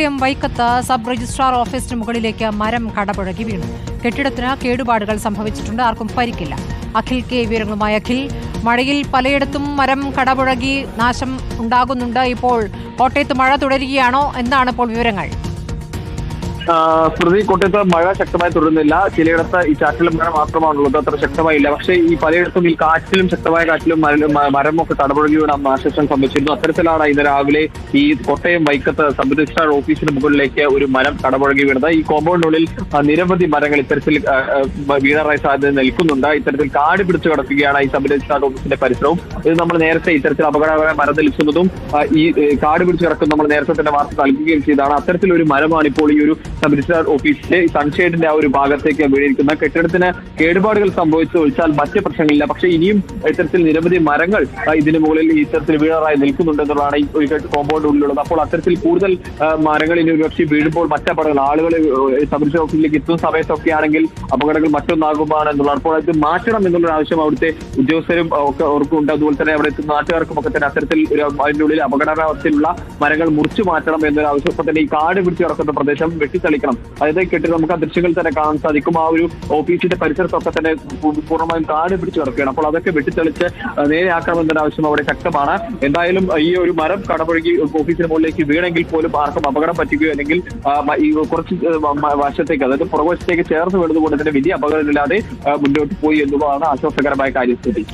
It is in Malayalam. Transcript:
കോട്ടയം വൈക്കത്ത് സബ് രജിസ്ട്രാർ ഓഫീസിന് മുകളിലേക്ക് മരം കടപുഴകി വീണു. കെട്ടിടത്തിന് കേടുപാടുകൾ സംഭവിച്ചിട്ടുണ്ട്. ആർക്കും പരിക്കില്ല. അഖിൽ കെ വിവരങ്ങളുമായി അഖിൽ. മഴയിൽ പലയിടത്തും മരം കടപുഴകി നാശം ഉണ്ടാകുന്നുണ്ട്. ഇപ്പോൾ കോട്ടയത്ത് മഴ തുടരുകയാണോ? എന്താണ് ഇപ്പോൾ വിവരങ്ങൾ? സ്മൃതി കോട്ടയത്ത് മഴ ശക്തമായി തുടരുന്നില്ല. ചിലയിടത്ത് ഈ ചാറ്റിലും മഴ മാത്രമാണുള്ളത്. അത്ര ശക്തമായില്ല. പക്ഷേ ഈ പലയിടത്തും ഈ കാറ്റിലും ശക്തമായ കാറ്റിലും മര- മരമൊക്കെ തടപുഴകി വീണ നാശനഷ്ടം സംഭവിച്ചിരുന്നു അത്തരത്തിലാണ് ഇന്ന് രാവിലെ ഈ കോട്ടയം വൈക്കത്ത് സബ് ഓഫീസിന് മുകളിലേക്ക് ഒരു മരം കടപുഴകി വീണത്. ഈ കോമ്പൗണ്ടിനുള്ളിൽ നിരവധി മരങ്ങൾ ഇത്തരത്തിൽ വീണറായി സാധ്യത നിൽക്കുന്നുണ്ട്. ഇത്തരത്തിൽ കാട് പിടിച്ചു കിടക്കുകയാണ് ഈ സബ് രജിസ്ട്രാർ ഓഫീസിന്റെ പരിസരവും. ഇത് നമ്മൾ നേരത്തെ ഇത്തരത്തിൽ അപകടകരമായ മരം നിൽക്കുന്നതും ഈ കാട് പിടിച്ചു കിടക്കുന്ന നമ്മൾ നേരത്തെ തന്നെ വാർത്ത നൽകുകയും ചെയ്താണ് അത്തരത്തിലൊരു മരമാണ് ഇപ്പോൾ ഈ ഒരു രജിസ്ട്രാർ ഓഫീസിലെ സൺഷെയ്ഡിന്റെ ആ ഒരു ഭാഗത്തേക്ക് വീണിരിക്കുന്ന കെട്ടിടത്തിന് കേടുപാടുകൾ സംഭവിച്ചു ഒഴിച്ചാൽ മറ്റ് പ്രശ്നങ്ങളില്ല. പക്ഷെ ഇനിയും ഇത്തരത്തിൽ നിരവധി മരങ്ങൾ ഇതിന് മുകളിൽ ഇത്തരത്തിൽ വീഴാറായി നിൽക്കുന്നുണ്ട് എന്നുള്ളതാണ് ഈ ഒരു കോമ്പൗണ്ട് ഉള്ളിലുള്ളത്. അപ്പോൾ അത്തരത്തിൽ കൂടുതൽ മരങ്ങൾ ഇനി ഒരുപക്ഷെ വീഴുമ്പോൾ മറ്റപകടങ്ങൾ ആളുകൾ സബ് രജിസ്ട്രാർ ഓഫീസിലേക്ക് എത്തുന്ന സമയത്തൊക്കെ ആണെങ്കിൽ അപകടങ്ങൾ മറ്റൊന്നാകുമാണ് എന്നുള്ളതാണ് അപ്പോൾ അത് മാറ്റണം എന്നുള്ള ആവശ്യം അവിടുത്തെ ഉദ്യോഗസ്ഥരും ഒക്കെ അവർക്കുണ്ട് അതുപോലെ തന്നെ അവിടെ എത്തുന്ന നാട്ടുകാർക്കും ഒക്കെ തന്നെ അത്തരത്തിൽ ഒരു അതിനുള്ളിൽ അപകടാവസ്ഥയിലുള്ള മരങ്ങൾ മുറിച്ചു മാറ്റണം എന്നൊരു ആവശ്യം ഒപ്പം ഈ കാട് പിടിച്ചു കിടക്കുന്ന പ്രദേശം വെട്ടിത്തെളിക്കണം. അതായത് കെട്ടി നമുക്ക് ആ ദൃശ്യങ്ങൾ തന്നെ കാണാൻ സാധിക്കും. ആ ഒരു ഓഫീസിന്റെ പരിസരത്തൊക്കെ തന്നെ പൂർണമായും കാട് പിടിച്ചു കിടക്കുകയാണ്. അപ്പോൾ അതൊക്കെ വെട്ടിത്തെളിച്ച് നേരെയാക്കണം എന്നൊരു ആവശ്യം അവിടെ ശക്തമാണ്. എന്തായാലും ഈ ഒരു മരം കടപുഴകി ഓഫീസിന് മുകളിലേക്ക് വീണെങ്കിൽ പോലും ആർക്കും അപകടം പറ്റുകയോ അല്ലെങ്കിൽ ഈ കുറച്ച് വശത്തേക്ക് അതായത് പുറകുവശത്തേക്ക് ചേർന്ന് വീണതുകൊണ്ട് തന്നെ വലിയ അപകടമില്ലാതെ മുന്നോട്ട് പോയി എന്നുള്ളതാണ് ആശ്വാസകരമായ കാര്യസ്ഥിതി